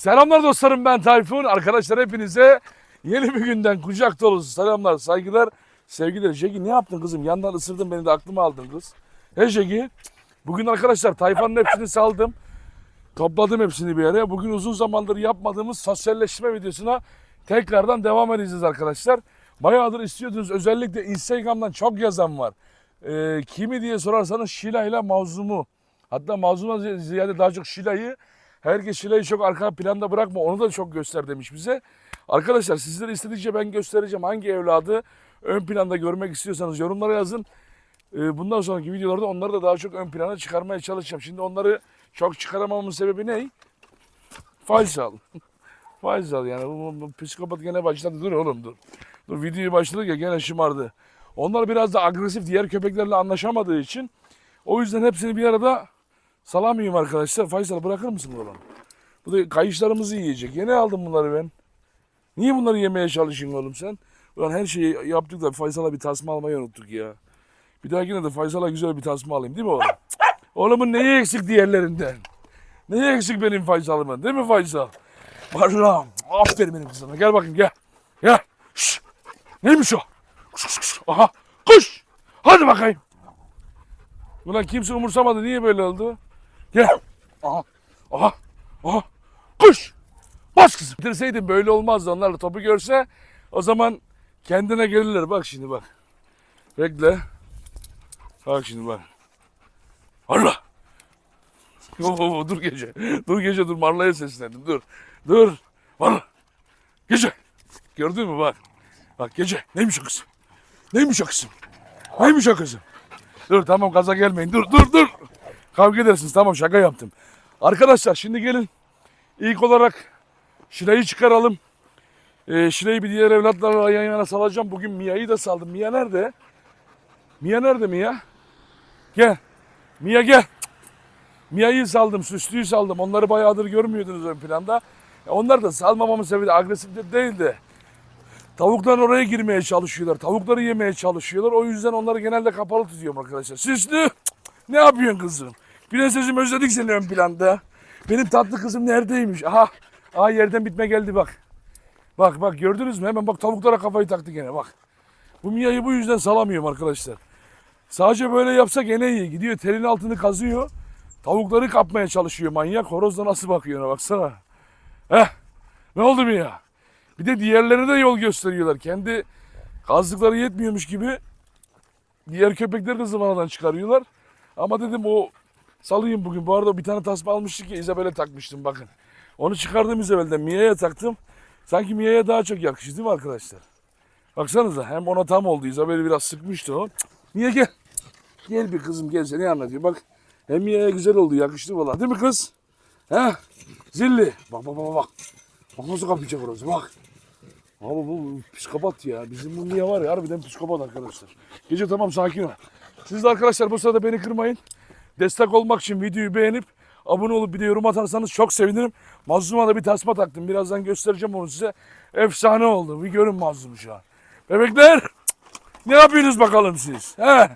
Selamlar dostlarım ben Tayfun. Arkadaşlar hepinize yeni bir günden kucak dolusu selamlar, saygılar, sevgiler. Jegi ne yaptın kızım? Yandan ısırdın beni de aklıma aldın kız. He Jegi. Bugün arkadaşlar tayfanın hepsini saldım. Topladım hepsini bir yere. Bugün uzun zamandır yapmadığımız sosyalleşme videosuna tekrardan devam edeceğiz arkadaşlar. Bayağıdır istiyordunuz. Özellikle Instagram'dan çok yazan var. Ee, kimi diye sorarsanız Şila ile Mazlum'u. Hatta Mazlum'a ziyade daha çok Şila'yı. Herkes Şila'yı çok arka planda bırakma. Onu da çok göster demiş bize. Arkadaşlar sizlere istedikçe ben göstereceğim. Hangi evladı ön planda görmek istiyorsanız yorumlara yazın. Ee, bundan sonraki videolarda onları da daha çok ön plana çıkarmaya çalışacağım. Şimdi onları çok çıkaramamın sebebi ne? Faysal. Faysal yani bu, bu psikopat gene başladı. Dur oğlum dur. Dur videoyu başladık ya gene şımardı. Onlar biraz da agresif diğer köpeklerle anlaşamadığı için o yüzden hepsini bir arada salamıyorum arkadaşlar. Faysal bırakır mısın oğlum? Bu da kayışlarımızı yiyecek. Yeni aldım bunları ben. Niye bunları yemeye çalışıyorsun oğlum sen? Ulan her şeyi yaptık da Faysal'a bir tasma almayı unuttuk ya. Bir dahakine de Faysal'a güzel bir tasma alayım değil mi oğlum? Oğlumun neyi eksik diğerlerinden? Neyi eksik benim Faysal'ımın değil mi Faysal? Vallahi aferin benim kızıma. Gel bakayım gel. Gel. Şşş. Neymiş o? Kuş, kuş, kuş. Aha kuş. Hadi bakayım. Ulan kimse umursamadı. Niye böyle oldu? Gel. Aha. Aha. Aha. Kuş. Bas kızım. Bitirseydin böyle olmazdı. Onlar da topu görse o zaman kendine gelirler. Bak şimdi bak. Bekle. Bak şimdi bak. Allah. Oo, dur gece. Dur gece dur Marla'ya seslendim. Dur. Dur. Marla. Gece. Gördün mü bak. Bak gece. Neymiş o kızım? Neymiş o kızım? Neymiş o kızım? Dur tamam gaza gelmeyin. Dur dur dur. Kavga edersiniz. Tamam şaka yaptım. Arkadaşlar şimdi gelin. İlk olarak Şile'yi çıkaralım. Ee, Şile'yi bir diğer evlatlarla yan yana salacağım. Bugün Mia'yı da saldım. Mia nerede? Mia nerede Mia? Gel. Mia gel. Mia'yı saldım, süslüyü saldım. Onları bayağıdır görmüyordunuz ön planda. E, Onlar da salmamamın sebebi agresif de değil de tavuklar oraya girmeye çalışıyorlar. Tavukları yemeye çalışıyorlar. O yüzden onları genelde kapalı tutuyorum arkadaşlar. Süslü ne yapıyorsun kızım? Prensesim özledik seni ön planda. Benim tatlı kızım neredeymiş? Aha, aha yerden bitme geldi bak. Bak bak gördünüz mü? Hemen bak tavuklara kafayı taktı gene bak. Bu Mia'yı bu yüzden salamıyorum arkadaşlar. Sadece böyle yapsa gene iyi. Gidiyor telin altını kazıyor. Tavukları kapmaya çalışıyor manyak. Horoz da nasıl bakıyor baksana. Heh. Ne oldu mu ya? Bir de diğerlerine de yol gösteriyorlar. Kendi kazdıkları yetmiyormuş gibi diğer köpekleri de zıvanadan çıkarıyorlar. Ama dedim o salayım bugün. Bu arada bir tane tasma almıştık ya İzabel'e takmıştım bakın. Onu çıkardım İzabel'den. Mia'ya taktım. Sanki Mia'ya daha çok yakışır değil mi arkadaşlar? Baksanıza hem ona tam oldu. İzabel'i biraz sıkmıştı o. Mia gel. Gel bir kızım gel seni anlatıyor. Bak hem Mia'ya güzel oldu yakıştı valla değil mi kız? He? Zilli. Bak bak bak bak. Bak nasıl kapayacak orası bak. Abi bu psikopat ya. Bizim bu Mia var ya harbiden psikopat arkadaşlar. Gece tamam sakin ol. Siz de arkadaşlar bu sırada beni kırmayın. Destek olmak için videoyu beğenip abone olup bir de yorum atarsanız çok sevinirim. Mazlum'a da bir tasma taktım. Birazdan göstereceğim onu size. Efsane oldu. Bir görün Mazlum'u şu an. Bebekler ne yapıyorsunuz bakalım siz? He?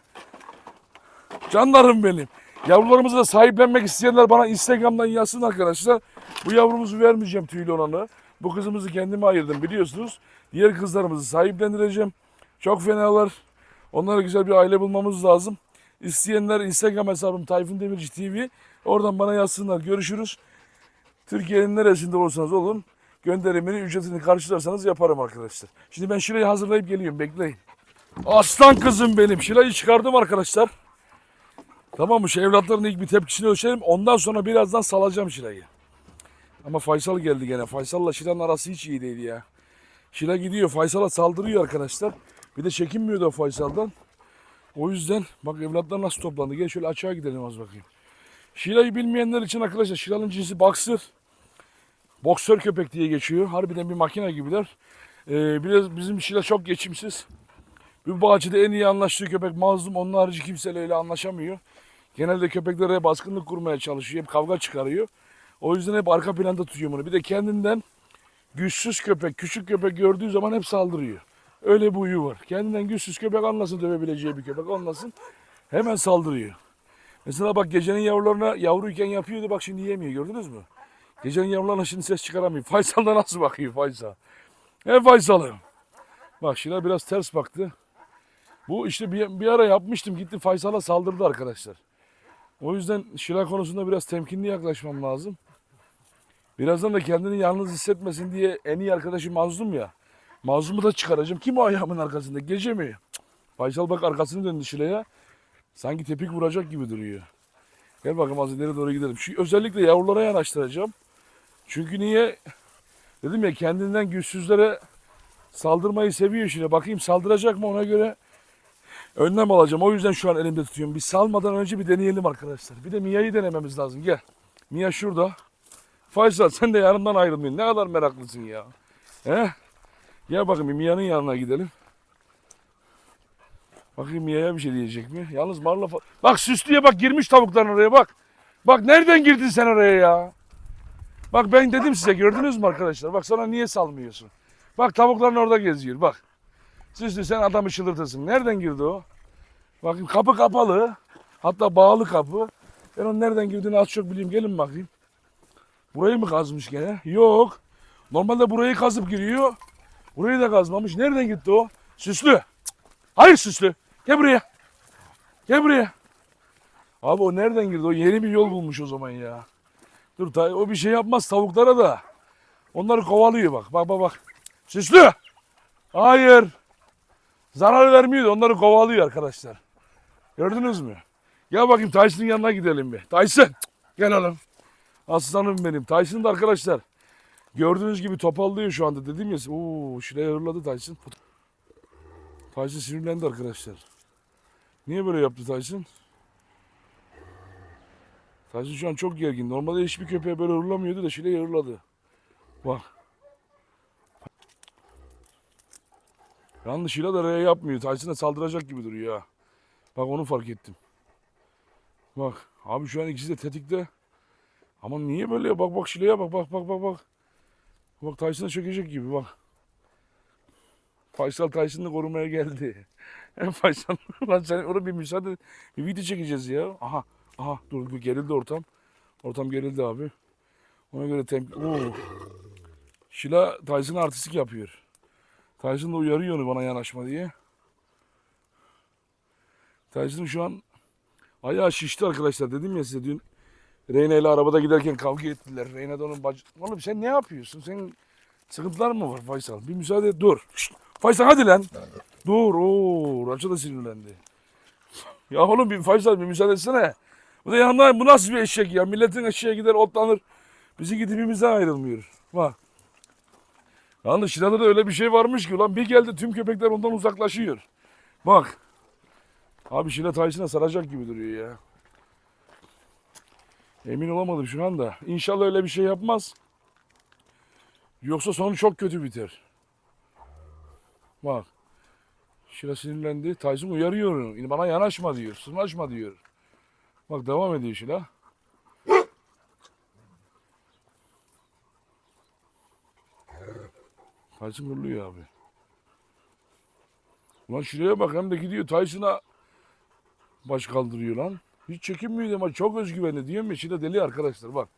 Canlarım benim. Yavrularımızı da sahiplenmek isteyenler bana Instagram'dan yazsın arkadaşlar. Bu yavrumuzu vermeyeceğim tüylü olanı. Bu kızımızı kendime ayırdım biliyorsunuz. Diğer kızlarımızı sahiplendireceğim. Çok fenalar. Onlara güzel bir aile bulmamız lazım. İsteyenler Instagram hesabım Tayfun Demirci TV. Oradan bana yazsınlar. Görüşürüz. Türkiye'nin neresinde olursanız olun. Gönderimini, ücretini karşılarsanız yaparım arkadaşlar. Şimdi ben şurayı hazırlayıp geliyorum. Bekleyin. Aslan kızım benim. Şilayı çıkardım arkadaşlar. Tamam mı? Şu evlatların ilk bir tepkisini ölçelim. Ondan sonra birazdan salacağım Şilay'ı. Ama Faysal geldi gene. Faysal'la Şilan'ın arası hiç iyi değil ya. Şila gidiyor. Faysal'a saldırıyor arkadaşlar. Bir de çekinmiyor da Faysal'dan. O yüzden bak evlatlar nasıl toplandı. Gel şöyle açığa gidelim az bakayım. Şila'yı bilmeyenler için arkadaşlar Şila'nın cinsi boxer. Boksör köpek diye geçiyor. Harbiden bir makine gibiler. Ee, biraz bizim Şila çok geçimsiz. Bu bahçede en iyi anlaştığı köpek mazlum. Onun harici kimseyle anlaşamıyor. Genelde köpeklere baskınlık kurmaya çalışıyor. Hep kavga çıkarıyor. O yüzden hep arka planda tutuyor bunu. Bir de kendinden güçsüz köpek, küçük köpek gördüğü zaman hep saldırıyor. Öyle bir huyu var. Kendinden güçsüz köpek anlasın dövebileceği bir köpek anlasın. Hemen saldırıyor. Mesela bak gecenin yavrularına yavruyken yapıyordu bak şimdi yemiyor gördünüz mü? Gecenin yavrularına şimdi ses çıkaramıyor. Faysal da nasıl bakıyor Faysal? E Faysal'ım. Bak Şila biraz ters baktı. Bu işte bir, bir ara yapmıştım. Gitti Faysal'a saldırdı arkadaşlar. O yüzden Şila konusunda biraz temkinli yaklaşmam lazım. Birazdan da kendini yalnız hissetmesin diye en iyi arkadaşım Mazlum ya. Mazlum'u da çıkaracağım. Kim o ayağımın arkasında? Gece mi? Faysal bak arkasını döndü Şila'ya. Sanki tepik vuracak gibi duruyor. Gel bakalım az ileri doğru gidelim. Şu özellikle yavrulara yanaştıracağım. Çünkü niye? Dedim ya kendinden güçsüzlere saldırmayı seviyor şimdi. Bakayım saldıracak mı ona göre önlem alacağım. O yüzden şu an elimde tutuyorum. Bir salmadan önce bir deneyelim arkadaşlar. Bir de Mia'yı denememiz lazım. Gel. Mia şurada. Faysal sen de yanımdan ayrılmayın. Ne kadar meraklısın ya. He? Gel bakayım Mia'nın yanına gidelim. Bakayım Mia'ya bir şey diyecek mi? Yalnız Marla Bak süslüye bak girmiş tavukların oraya bak. Bak nereden girdin sen oraya ya? Bak ben dedim size gördünüz mü arkadaşlar? Bak sana niye salmıyorsun? Bak tavukların orada geziyor bak. Süslü sen adamı çıldırtırsın. Nereden girdi o? Bakayım kapı kapalı. Hatta bağlı kapı. Ben onun nereden girdiğini az çok bileyim. Gelin bakayım. Burayı mı kazmış gene? Yok. Normalde burayı kazıp giriyor. Burayı da kazmamış. Nereden gitti o? Süslü. Hayır Süslü. Gel buraya. Gel buraya. Abi o nereden girdi? O yeni bir yol bulmuş o zaman ya. Dur o bir şey yapmaz tavuklara da. Onları kovalıyor bak. Bak bak bak. Süslü. Hayır. Zarar vermiyor da onları kovalıyor arkadaşlar. Gördünüz mü? Gel bakayım Tyson'ın yanına gidelim bir. Tyson. Gel oğlum. Aslanım benim. Tyson da arkadaşlar. Gördüğünüz gibi topallıyor şu anda dedim ya. Oo, şuraya hırladı Tyson. Tyson sinirlendi arkadaşlar. Niye böyle yaptı Tyson? Tyson şu an çok gergin. Normalde hiçbir köpeğe böyle hırlamıyordu da şuraya hırladı. Bak. Yalnız Şila da R yapmıyor. Tyson'a saldıracak gibi duruyor ha. Bak onu fark ettim. Bak. Abi şu an ikisi de tetikte. Ama niye böyle ya? Bak bak Şila'ya bak bak bak bak bak. Bak Tyson'a çökecek gibi bak. Faysal Tyson'ı korumaya geldi. Faysal lan sen orada bir müsaade bir video çekeceğiz ya. Aha aha dur gerildi ortam. Ortam gerildi abi. Ona göre temp... Oo. Şila Tyson'a artistik yapıyor. Tyson da uyarıyor onu bana yanaşma diye. Tyson şu an ayağı şişti arkadaşlar. Dedim ya size dün Reyna ile arabada giderken kavga ettiler. Reyna onun bacı... Oğlum sen ne yapıyorsun? Senin sıkıntılar mı var Faysal? Bir müsaade et dur. Faysal hadi lan. Dur. Oo, Raça da sinirlendi. Ya oğlum bir Faysal bir müsaade etsene. Bu da yanında bu nasıl bir eşek ya? Milletin eşeğe gider otlanır. Bizi gidibimizden ayrılmıyor. Bak. Yalnız Şila'da da öyle bir şey varmış ki ulan bir geldi tüm köpekler ondan uzaklaşıyor. Bak. Abi Şila Tyson'a saracak gibi duruyor ya. Emin olamadım şu anda. İnşallah öyle bir şey yapmaz. Yoksa sonu çok kötü biter. Bak. Şila sinirlendi. Tyson uyarıyor onu. Bana yanaşma diyor. Sırnaşma diyor. Bak devam ediyor Şila. Tyson hırlıyor abi. Ulan şuraya bak hem de gidiyor Tyson'a baş kaldırıyor lan. Hiç çekinmiyor ama çok özgüvenli diyor mu? Şile deli arkadaşlar bak.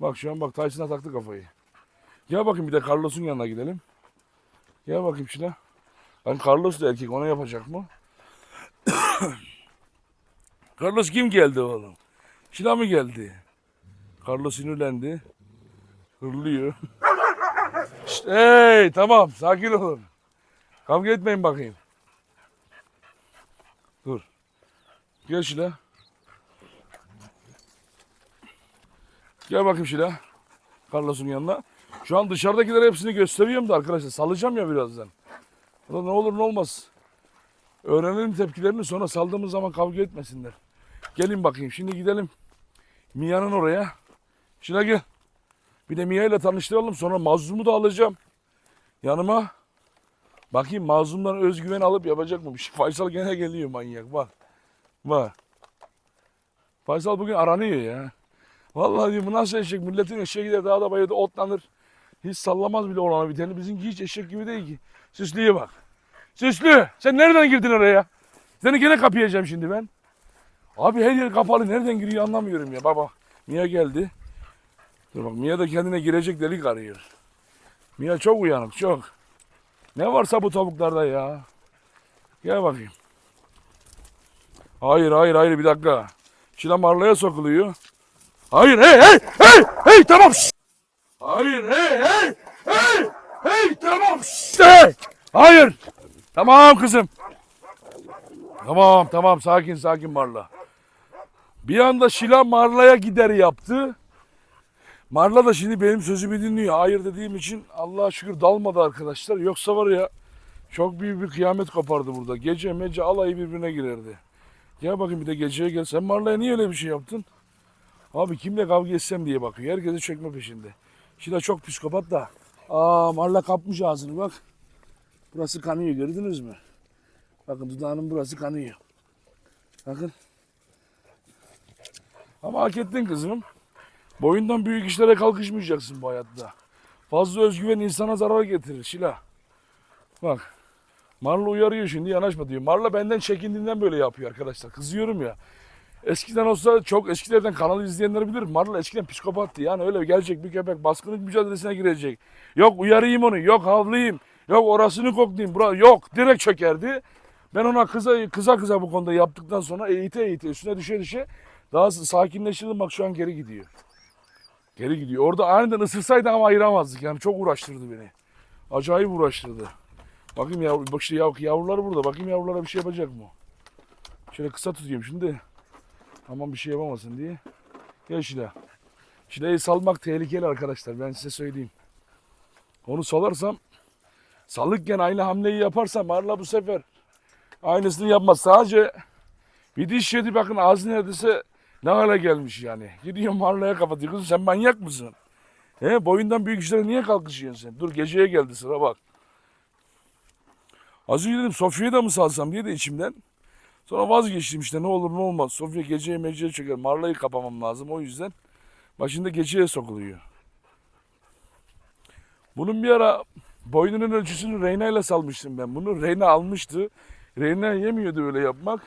Bak şu an bak Tyson'a taktı kafayı. Gel bakayım bir de Carlos'un yanına gidelim. Gel bakayım Şile. Lan Carlos da erkek ona yapacak mı? Carlos kim geldi oğlum? Şila mı geldi? Carlos sinirlendi. Hırlıyor. Şşt, hey tamam sakin olun. Kavga etmeyin bakayım. Dur. Gel Şila. Gel bakayım Şila. Carlos'un yanına. Şu an dışarıdakiler hepsini gösteriyorum da arkadaşlar. Salacağım ya birazdan. O da ne olur ne olmaz. Öğrenelim tepkilerini sonra saldığımız zaman kavga etmesinler. Gelin bakayım şimdi gidelim. Mia'nın oraya. Şila gel. Bir de Mia ile tanıştıralım sonra Mazlum'u da alacağım. Yanıma. Bakayım Mazlum'dan özgüven alıp yapacak mı bir şey. Faysal gene geliyor manyak bak. Bak. Faysal bugün aranıyor ya. Vallahi diyor bu nasıl eşek? Milletin eşeği gider dağda bayırda otlanır. Hiç sallamaz bile olana biteni. Bizimki hiç eşek gibi değil ki. Süslüye bak. Süslü sen nereden girdin oraya? Seni gene kapayacağım şimdi ben. Abi her yer kapalı. Nereden giriyor anlamıyorum ya baba. Mia geldi. Dur bak Mia da kendine girecek delik arıyor. Mia çok uyanık çok. Ne varsa bu tavuklarda ya. Gel bakayım. Hayır hayır hayır bir dakika. Şila marlaya sokuluyor. Hayır hey hey hey hey tamam. Hayır hey hey hey hey tamam. Hey. Hayır. Tamam kızım. Tamam tamam sakin sakin Marla. Bir anda Şila Marla'ya gider yaptı. Marla da şimdi benim sözümü dinliyor. Hayır dediğim için Allah'a şükür dalmadı arkadaşlar. Yoksa var ya çok büyük bir kıyamet kopardı burada. Gece mece alayı birbirine girerdi. Gel bakayım bir de geceye gel. Sen Marla'ya niye öyle bir şey yaptın? Abi kimle kavga etsem diye bakıyor. Herkese çekme peşinde. Şila çok psikopat da. Aa Marla kapmış ağzını bak. Burası kanıyor gördünüz mü? Bakın dudağının burası kanıyor. Bakın. Ama hak ettin kızım. Boyundan büyük işlere kalkışmayacaksın bu hayatta. Fazla özgüven insana zarar getirir Şila. Bak. Marla uyarıyor şimdi yanaşma diyor. Marla benden çekindiğinden böyle yapıyor arkadaşlar. Kızıyorum ya. Eskiden olsa çok eskilerden kanalı izleyenler bilir. Marla eskiden psikopattı. Yani öyle gelecek bir köpek baskınlık mücadelesine girecek. Yok uyarayım onu. Yok havlayayım. Yok orasını koklayayım. Bura yok. Direkt çökerdi. Ben ona kıza kıza kıza bu konuda yaptıktan sonra eğite eğite üstüne düşe düşe daha sakinleştirdim. Bak şu an geri gidiyor. Geri gidiyor. Orada aniden ısırsaydı ama ayıramazdık. Yani çok uğraştırdı beni. Acayip uğraştırdı. Bakayım yavru, bak işte yav, yavruları burada. Bakayım yavrulara bir şey yapacak mı? Şöyle kısa tutayım şimdi. Aman bir şey yapamasın diye. Gel Şila. Şila'yı salmak tehlikeli arkadaşlar. Ben size söyleyeyim. Onu salarsam salıkken aynı hamleyi yaparsam Marla bu sefer aynısını yapmaz. Sadece bir diş yedi bakın ağzı neredeyse ne hale gelmiş yani. Gidiyor Marla'ya kapatıyor. Kızım sen manyak mısın? He, boyundan büyük işlere niye kalkışıyorsun sen? Dur geceye geldi sıra bak. Az önce dedim Sofya'yı da mı salsam diye de içimden. Sonra vazgeçtim işte ne olur ne olmaz. Sofya geceye meceye çeker. Marla'yı kapamam lazım o yüzden. Başında geceye sokuluyor. Bunun bir ara boynunun ölçüsünü Reyna ile salmıştım ben. Bunu Reyna almıştı. Reyna yemiyordu öyle yapmak.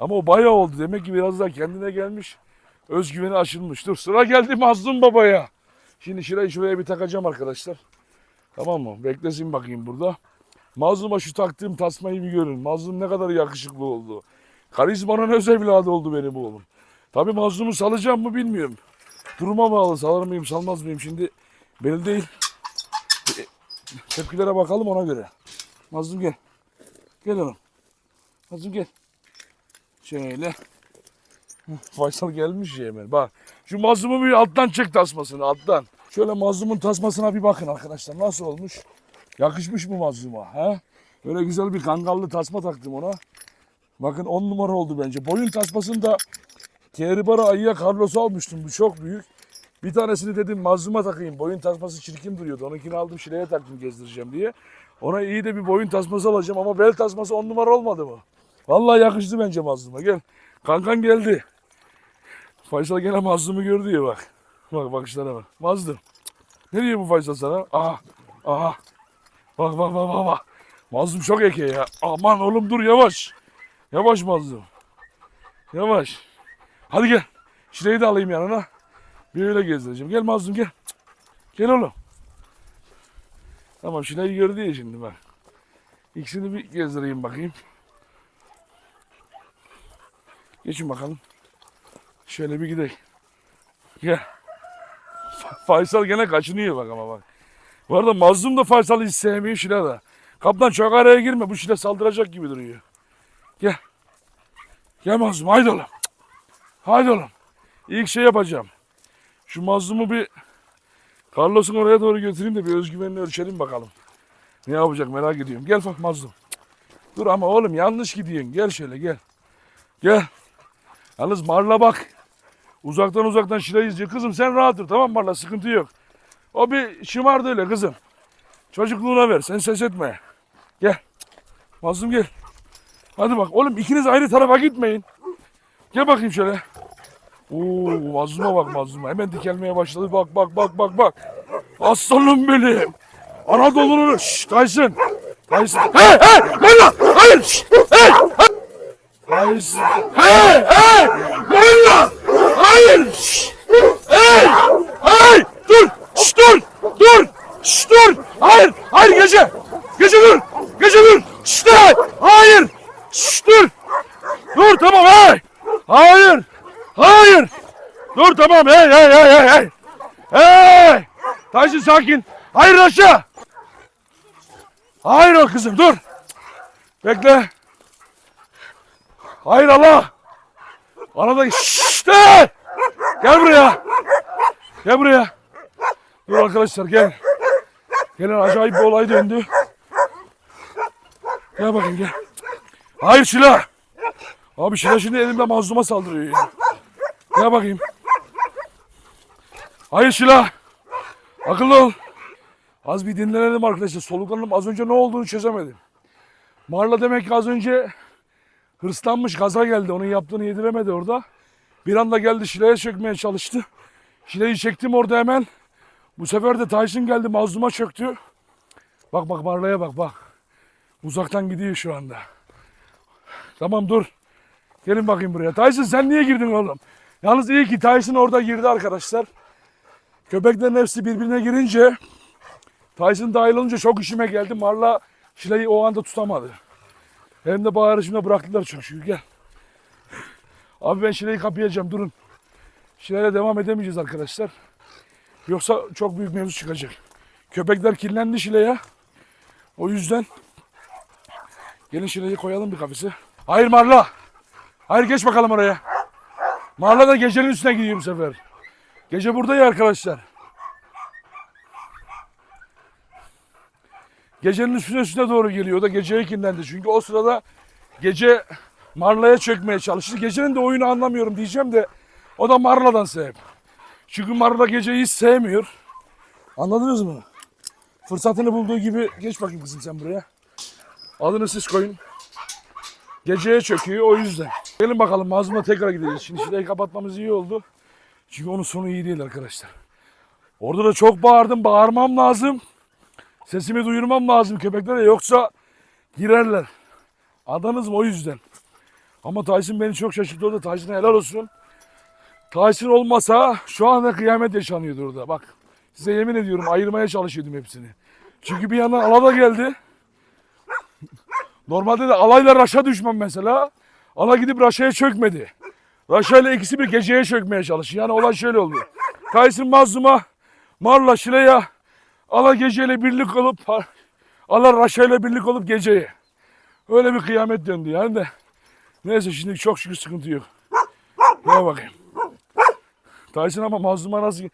Ama o bayağı oldu. Demek ki biraz daha kendine gelmiş. Özgüveni aşılmış. Dur sıra geldi Mazlum Baba'ya. Şimdi şurayı şuraya bir takacağım arkadaşlar. Tamam mı? Beklesin bakayım burada. Mazlum'a şu taktığım tasmayı bir görün. Mazlum ne kadar yakışıklı oldu. Karizmanın öz evladı oldu benim bu oğlum. Tabii Mazlum'u salacağım mı bilmiyorum. Duruma bağlı. Salar mıyım salmaz mıyım şimdi belli değil. E, Tepkilere bakalım ona göre. Mazlum gel. Gel oğlum. Mazlum gel. Şöyle. Faysal gelmiş ya hemen. Bak şu mazlumu bir alttan çek tasmasını alttan. Şöyle mazlumun tasmasına bir bakın arkadaşlar nasıl olmuş. Yakışmış mı mazluma? He? Böyle güzel bir kangallı tasma taktım ona. Bakın 10 numara oldu bence. Boyun tasmasını da Keribara Ayıya Carlos'u almıştım. Bu çok büyük. Bir tanesini dedim mazluma takayım. Boyun tasması çirkin duruyordu. Onunkini aldım şileye taktım gezdireceğim diye. Ona iyi de bir boyun tasması alacağım ama bel tasması 10 numara olmadı mı? Vallahi yakıştı bence mazluma. Gel. Kankan geldi. Faysal gene mazlumu gördü ya bak. Bak bakışlara bak. Mazlum. Ne diyor bu Faysal sana? Aha. Aha. Bak bak bak bak. bak. Mazlum çok eke ya. Aman oğlum dur yavaş. Yavaş mazlum. Yavaş. Hadi gel. Şileyi de alayım yanına. Bir öyle gezdireceğim. Gel mazlum gel. Gel oğlum. Tamam Şileyi gördü ya şimdi bak. İkisini bir gezdireyim bakayım. Geçin bakalım. Şöyle bir gidelim. Gel. Fa- Faysal gene kaçınıyor bak ama bak. Bu arada Mazlum da Faysal'ı hiç sevmiyor Şile de. Kaptan çok araya girme bu Şile saldıracak gibi duruyor. Gel. Gel Mazlum haydi oğlum. Haydi oğlum. İlk şey yapacağım. Şu Mazlum'u bir Carlos'un oraya doğru götüreyim de bir özgüvenini ölçelim bakalım. Ne yapacak merak ediyorum. Gel bak Mazlum. Dur ama oğlum yanlış gidiyorsun. Gel şöyle gel. Gel. Yalnız Marla bak. Uzaktan uzaktan Şile'yi izliyor. Kızım sen rahat tamam Marla sıkıntı yok. O bir şımardı öyle kızım. Çocukluğuna ver sen ses etme. Gel. Mazlum gel. Hadi bak oğlum ikiniz ayrı tarafa gitmeyin. Gel bakayım şöyle. Oo mazluma bak mazluma. Hemen dikelmeye başladı. Bak bak bak bak bak. Aslanım benim. Anadolu'nun. Şşş Tyson. Tyson. Hey hey. Marla. Hayır. Şşş, Hey. Tyson. Hey hey. Marla. Hayır. Şşş, Hey. Hey. Dur. Şşş dur! Dur! Şşş dur! Hayır! Hayır gece! Gece dur! Gece dur! Şşş! Hayır! Şşş dur! Dur tamam hey! Hayır! Hayır! Dur tamam hey hey hey hey hey! Hey! Tayşin sakin! Hayır aşağı! Hayır o kızım dur! Bekle! Hayır Allah! Arada şşş de! Gel buraya! Gel buraya! Dur arkadaşlar gel. Gelin acayip bir olay döndü. Gel bakayım gel. Hayır Şila. Abi Şila şimdi elimde mazluma saldırıyor ya. Gel bakayım. Hayır Şila. Akıllı ol. Az bir dinlenelim arkadaşlar. Soluklanalım. Az önce ne olduğunu çözemedim. Marla demek ki az önce hırslanmış gaza geldi. Onun yaptığını yediremedi orada. Bir anda geldi Şila'ya çökmeye çalıştı. Şila'yı çektim orada hemen. Bu sefer de Tyson geldi mazluma çöktü. Bak bak Marla'ya bak bak. Uzaktan gidiyor şu anda. Tamam dur. Gelin bakayım buraya. Tyson sen niye girdin oğlum? Yalnız iyi ki Tyson orada girdi arkadaşlar. Köpeklerin hepsi birbirine girince Tyson dahil olunca çok işime geldi. Marla Şile'yi o anda tutamadı. Hem de bağırışımda bıraktılar çünkü. Gel. Abi ben Şile'yi kapayacağım durun. Şile'yle devam edemeyeceğiz arkadaşlar. Yoksa çok büyük mevzu çıkacak. Köpekler kirlendi Şile'ye. O yüzden gelin Şile'yi koyalım bir kafese. Hayır Marla. Hayır geç bakalım oraya. Marla da gecenin üstüne gidiyor bu sefer. Gece burada ya arkadaşlar. Gecenin üstüne üstüne doğru geliyor. O da geceye kinlendi. Çünkü o sırada gece Marla'ya çökmeye çalıştı. Gecenin de oyunu anlamıyorum diyeceğim de o da Marla'dan sebep. Çünkü Marla geceyi hiç sevmiyor. Anladınız mı? Fırsatını bulduğu gibi geç bakayım kızım sen buraya. Adını siz koyun. Geceye çöküyor o yüzden. Gelin bakalım mazluma tekrar gideceğiz. Şimdi şurayı kapatmamız iyi oldu. Çünkü onun sonu iyi değil arkadaşlar. Orada da çok bağırdım. Bağırmam lazım. Sesimi duyurmam lazım köpeklere. Yoksa girerler. Adınız mı o yüzden. Ama Tyson beni çok şaşırttı orada. Tyson'a helal olsun. Tyson olmasa şu anda kıyamet yaşanıyordu orada. Bak size yemin ediyorum ayırmaya çalışıyordum hepsini. Çünkü bir yandan Ala da geldi. Normalde de Alayla Raş'a düşmem mesela. Ala gidip Raşa'ya çökmedi. Raşa ile ikisi bir geceye çökmeye çalıştı. Yani olay şöyle oldu. Tyson Mazlum'a, Marla Şile'ye, Ala geceyle birlik olup, Ala Raşa ile birlik olup geceye. Öyle bir kıyamet döndü yani de. Neyse şimdi çok şükür sıkıntı yok. Gel bakayım. Tyson ama mazluma nasıl...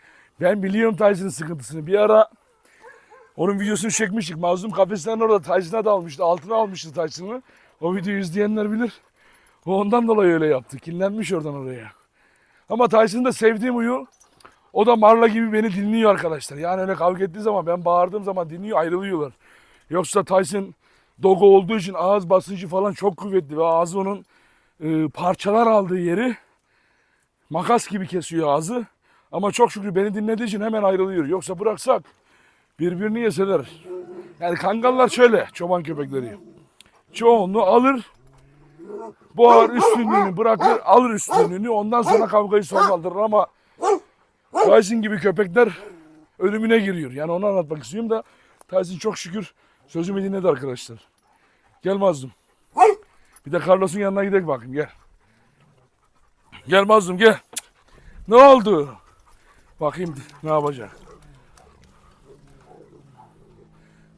Ben biliyorum Tyson'ın sıkıntısını. Bir ara onun videosunu çekmiştik. Mazlum kafesten orada Tyson'a da almıştı. Altına almıştı Tyson'ı. O videoyu izleyenler bilir. O ondan dolayı öyle yaptı. Kinlenmiş oradan oraya. Ama Tyson'ın da sevdiğim huyu o da Marla gibi beni dinliyor arkadaşlar. Yani öyle kavga ettiği zaman ben bağırdığım zaman dinliyor ayrılıyorlar. Yoksa Tyson dogo olduğu için ağız basıncı falan çok kuvvetli ve ağzı onun e, parçalar aldığı yeri makas gibi kesiyor ağzı. Ama çok şükür beni dinlediği için hemen ayrılıyor. Yoksa bıraksak birbirini yeseler. Yani kangallar şöyle çoban köpekleri. Çoğunluğu alır, boğar üstünlüğünü bırakır, alır üstünlüğünü ondan sonra kavgayı sonlandırır ama Tyson gibi köpekler ölümüne giriyor. Yani onu anlatmak istiyorum da Tyson çok şükür sözümü dinledi arkadaşlar. Gel Mazlum. Bir de Carlos'un yanına gidelim bakayım gel. Gel Mazlum gel. Ne oldu? Bakayım ne yapacak.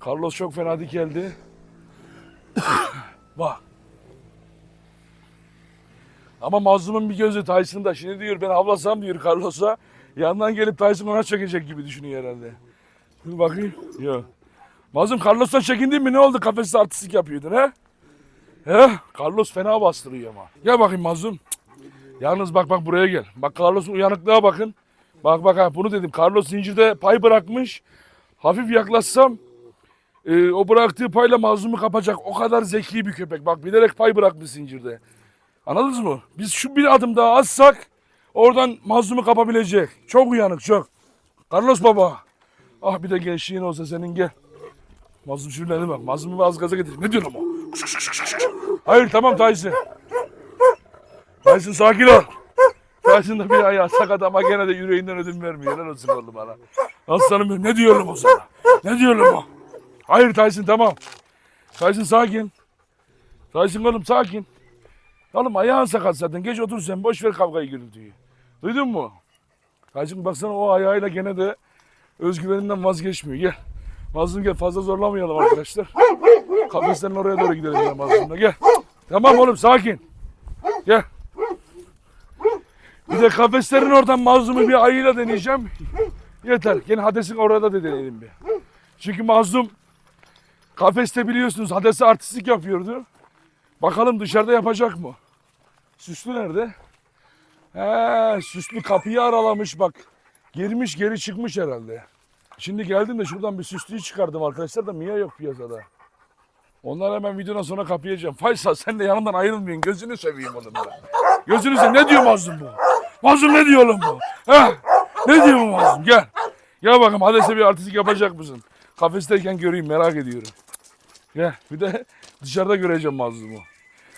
Carlos çok fena dikeldi. Bak. Ama mazlumun bir gözü Tyson'da. Şimdi diyor ben havlasam diyor Carlos'a. Yandan gelip Tyson ona çekecek gibi düşünüyor herhalde. Dur bakayım. Yok. Mazlum Carlos'tan çekindin mi ne oldu? Kafeste artistik yapıyordun he? He? Carlos fena bastırıyor ama. Gel bakayım Mazlum. Yalnız bak bak buraya gel. Bak Carlos'un uyanıklığa bakın. Bak bak ha bunu dedim. Carlos zincirde pay bırakmış. Hafif yaklaşsam e, o bıraktığı payla mazlumu kapacak. O kadar zeki bir köpek. Bak bilerek pay bırakmış zincirde. Anladınız mı? Biz şu bir adım daha atsak oradan mazlumu kapabilecek. Çok uyanık çok. Carlos baba. Ah bir de gençliğin olsa senin gel. Mazlum şuradan bak. Mazlumu az gaza getir. Ne diyorsun ama? Hayır tamam Tyson. Tyson sakin ol. Tyson da bir ayağı sakat ama gene de yüreğinden ödün vermiyor. Helal olsun oğlum bana. Aslanım benim. Ne diyorum o sana? Ne diyorum o? Hayır Tyson tamam. Tyson sakin. Tyson oğlum sakin. Oğlum ayağın sakat zaten. Geç otur sen. Boş ver kavgayı gürültüyü. Duydun mu? Tyson baksana o ayağıyla gene de özgüveninden vazgeçmiyor. Gel. Mazlum gel fazla zorlamayalım arkadaşlar. Kafeslerin oraya doğru gidelim ya Mazlum'la gel. Tamam oğlum sakin. Gel. Bir de kafeslerin oradan mazlumu bir ayıyla deneyeceğim. Yeter. Gene Hades'in orada da deneyelim bir. Çünkü mazlum kafeste biliyorsunuz Hades'e artistlik yapıyordu. Bakalım dışarıda yapacak mı? Süslü nerede? He, süslü kapıyı aralamış bak. Girmiş geri çıkmış herhalde. Şimdi geldim de şuradan bir süslüyü çıkardım arkadaşlar da Mia yok piyasada. Onlar hemen videodan sonra kapayacağım. Faysal sen de yanımdan ayrılmıyorsun. Gözünü seveyim oğlum ben. Gözünü. Ne diyor Mazlum bu? Mazlum ne diyor oğlum bu? He? Ne diyor bu Mazlum? Gel. Gel bakalım Hades'e bir artistik yapacak mısın? Kafesteyken göreyim merak ediyorum. Gel. Bir de dışarıda göreceğim Mazlum'u.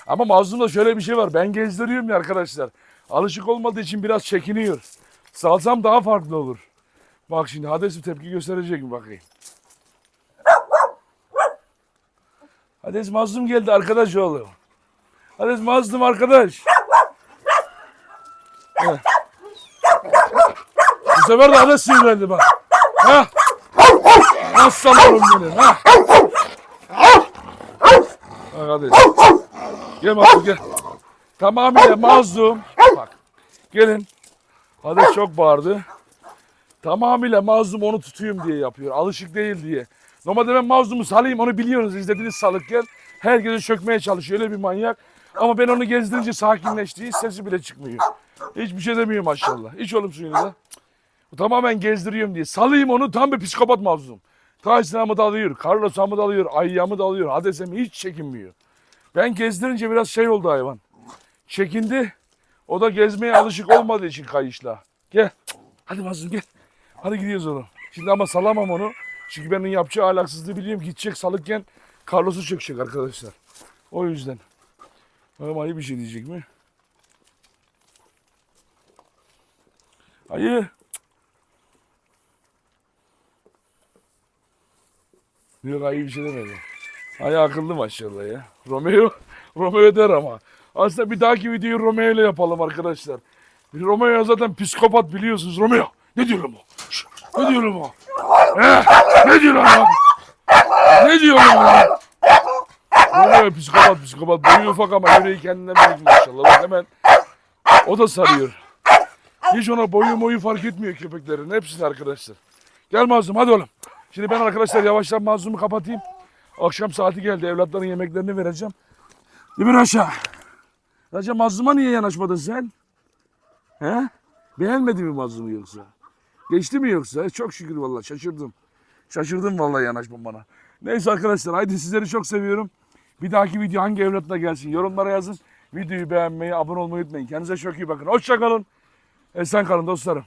Ama Mazlum'da şöyle bir şey var. Ben gezdiriyorum ya arkadaşlar. Alışık olmadığı için biraz çekiniyor. Salsam daha farklı olur. Bak şimdi Hades bir tepki gösterecek mi bakayım. Hades mazlum geldi arkadaş oğlum. Hades mazlum arkadaş. Bu sefer de Hades sinirlendi bak. Ha? Aslan oğlum benim ha. Hades. Gel mazlum gel. Tamamıyla mazlum. Bak. Gelin. Hades çok bağırdı. Tamamıyla mazlum onu tutayım diye yapıyor. Alışık değil diye. Normalde ben mazlumu salayım onu biliyorsunuz izlediğiniz salıkken. Herkese çökmeye çalışıyor öyle bir manyak. Ama ben onu gezdirince sakinleşti. Hiç sesi bile çıkmıyor. Hiçbir şey demiyor maşallah. İç oğlum suyunu da. Tamamen gezdiriyorum diye. Salayım onu tam bir psikopat mazlum. Tyson'a da alıyor. Carlos'a da alıyor. Ayyam'ı da alıyor. Hades'e mi hiç çekinmiyor. Ben gezdirince biraz şey oldu hayvan. Çekindi. O da gezmeye alışık olmadığı için kayışla. Gel. Hadi mazlum gel. Hadi gidiyoruz oğlum. Şimdi ama salamam onu. Çünkü ben onun yapacağı ahlaksızlığı biliyorum. Gidecek salıkken Carlos'u çökecek arkadaşlar. O yüzden. Bakalım ayı bir şey diyecek mi? Ayı. Yok ayı bir şey demedi. Ayı akıllı maşallah ya. Romeo, Romeo der ama. Aslında bir dahaki videoyu Romeo ile yapalım arkadaşlar. Romeo zaten psikopat biliyorsunuz. Romeo ne diyor o? Ne diyor o? He? Ne diyor o? Ne diyor o? Romeo psikopat psikopat. Boyu ufak ama yüreği kendinden büyük maşallah. Bak hemen o da sarıyor. Hiç ona boyu boyu fark etmiyor köpeklerin. Hepsini arkadaşlar. Gel Mazlum hadi oğlum. Şimdi ben arkadaşlar yavaştan Mazlum'u kapatayım. Akşam saati geldi. Evlatların yemeklerini vereceğim. Değil mi Raşa? Raşa Mazlum'a niye yanaşmadın sen? He? Beğenmedin mi Mazlum'u yoksa? Geçti mi yoksa? Çok şükür vallahi şaşırdım. Şaşırdım vallahi yanaşmam bana. Neyse arkadaşlar haydi sizleri çok seviyorum. Bir dahaki video hangi evlatla gelsin yorumlara yazın. Videoyu beğenmeyi, abone olmayı unutmayın. Kendinize çok iyi bakın. Hoşçakalın. Esen kalın dostlarım.